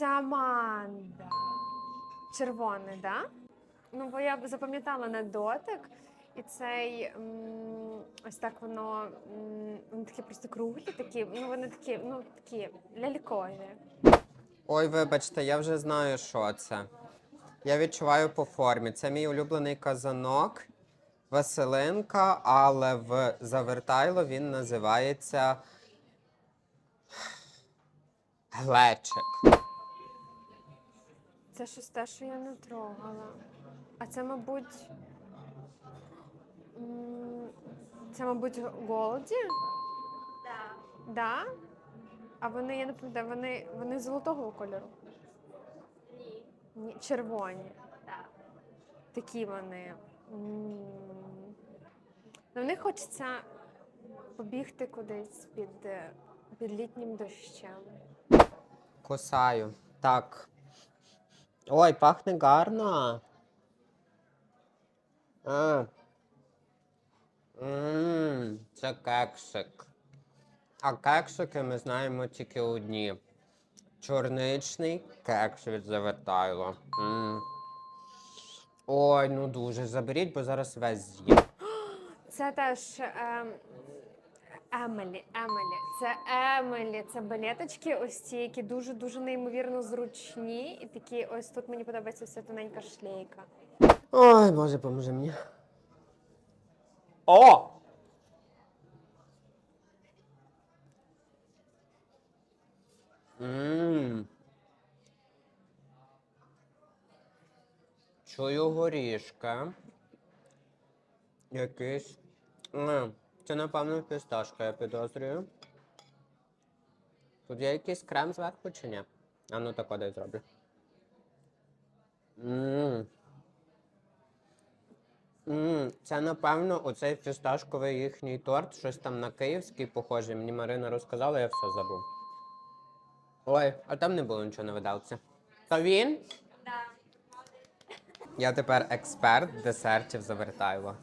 Це Аманда. Червоний. Да? Ну, бо я б запам'ятала на дотик. І цей ось так воно. Вони такі просто круглі, такі, ну вони такі, ну такі лялькові. Ой, вибачте, я вже знаю, що це. Я відчуваю по формі. Це мій улюблений казанок Василинка, але в завертайло він називається глечик. Це щось те, що я не трогала. А це, мабуть. Це, мабуть, Голді? Так. Да? А вони, я не пам'ятаю, вони, вони золотого кольору. Ні. Ні, червоні. Так. Такі вони. Ну, них хочеться побігти кудись під, е, під літнім дощем. Кусаю. Так. Ой, пахне гарно. А. Мм, це кексик. А кексики ми знаємо тільки одні. Чорничний кекс від завертайло. Ой, ну дуже заберіть, бо зараз весь з'їм. Це теж ем, Емелі. Емелі. Це Емелі. Це балеточки, ось ці, які дуже-дуже неймовірно зручні. І такі, ось тут мені подобається ця тоненька шлейка. Ой, Боже, поможи мені. О! Мм. Чую горішка. Якийсь. М, Це, напевно, фісташка, я підозрюю. Тут є якийсь крем зверху чи ні? А ну так дай зроблю. Мм. Мм, це напевно оцей фісташковий їхній торт, щось там на київський похоже. Мені Марина розказала, я все забув. Ой, а там не було нічого на видалці. То він? Так. Я тепер експерт десертів завертайло.